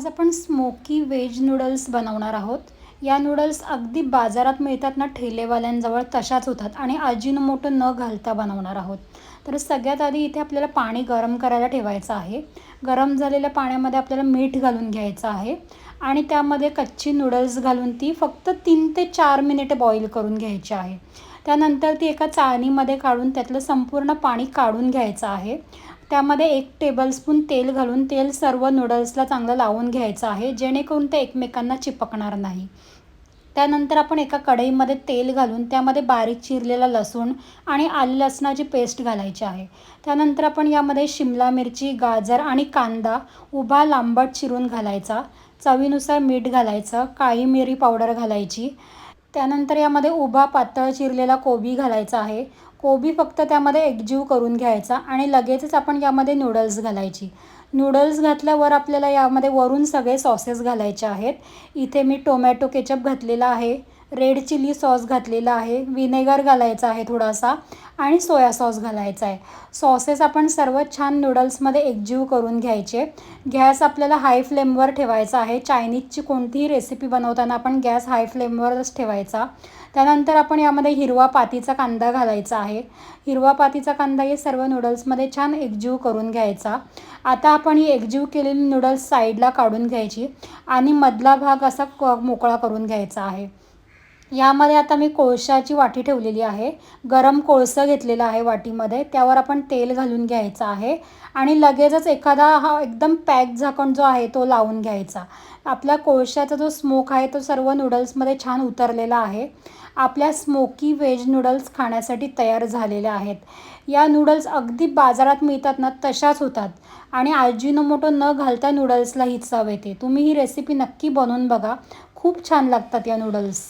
आज आपण smoky veg noodles बनवणार आहोत. या नूडल्स अगदी बाजारात मिळतात ना ठेलेवाल्यांजवळ तशाच होतात आणि अजिनोमोटो न घालता बनवणार आहोत. तर सगळ्यात आधी इथे आपल्याला पाणी गरम करायला ठेवायचं आहे. गरम झालेल्या पाण्यामध्ये आपल्याला मीठ घालून घ्यायचं आहे आणि त्यामध्ये कच्ची नूडल्स घालून ती फक्त तीन ते चार मिनिटे बॉईल करून घ्यायची आहे. त्यानंतर ती एका चाळणीमध्ये काढून त्यातलं संपूर्ण पाणी काढून घ्यायचं आहे. त्यामध्ये एक टेबलस्पून तेल घालून तेल सर्व नूडल्सला चांगलं लावून घ्यायचं आहे जेणेकरून ते एकमेकांना चिपकणार नाही. त्यानंतर आपण एका कढईमध्ये तेल घालून त्यामध्ये बारीक चिरलेला लसूण आणि आलं लसणाची पेस्ट घालायची आहे. त्यानंतर आपण यामध्ये शिमला मिरची गाजर आणि कांदा उभा लांबट चिरून घालायचा. चवीनुसार मीठ घालायचं काळी मिरी पावडर घालायची. त्यानंतर यामध्ये उभा पातळ चिरलेला कोबी घालायचा आहे. कोबी फक्त त्यामध्ये एकजीव करून घ्यायचा आणि लगेचच आपण यामध्ये नूडल्स घालायची. नूडल्स घातल्यावर आपल्याला यामध्ये वरून सगळे सॉसेस घालायचे आहेत. इथे मी टोमॅटो केचप घातलेला आहे. रेड चिली सॉस घातलेला आहे विनेगर घालायचा आहे थोडासा आणि सोया सॉस घालायचा आहे. सॉसेस आपण सर्व छान नूडल्समध्ये एकजीव करून घ्यायचे. गॅस आपल्याला हाय फ्लेमवर ठेवायचा आहे. चायनीजची कोणतीही रेसिपी बनवताना आपण गॅस हाय फ्लेमवरच ठेवायचा. त्यानंतर आपण यामध्ये हिरवा पातीचा कांदा घालायचा आहे. हिरवा पातीचा कांदा हे सर्व नूडल्समध्ये छान एकजीव करून घ्यायचा. आता आपण ही एकजीव केलेली नूडल्स साईडला काढून घ्यायची आणि मधला भाग असा क मोकळा करून घ्यायचा आहे. यामध्ये आता मी कोळशाची वाटी ठेवलेली आहे. गरम कोळसं घेतलेलं आहे वाटीमध्ये. त्यावर आपण तेल घालून घ्यायचं आहे. आणि लगेचच एखादा हा एकदम पॅक झाकण जो आहे तो लावून घ्यायचा. आपल्या कोळशाचा जो स्मोक आहे तो सर्व नूडल्समध्ये छान उतरलेला आहे. आपल्या स्मोकी व्हेज नूडल्स खाण्यासाठी तयार झालेल्या आहेत. या नूडल्स अगदी बाजारात मिळतात ना तशाच होतात. आणि आजीनोमोटो न घालता नूडल्सला ही चव येते. तुम्ही ही रेसिपी नक्की बनवून बघा. खूप छान लागतात या नूडल्स.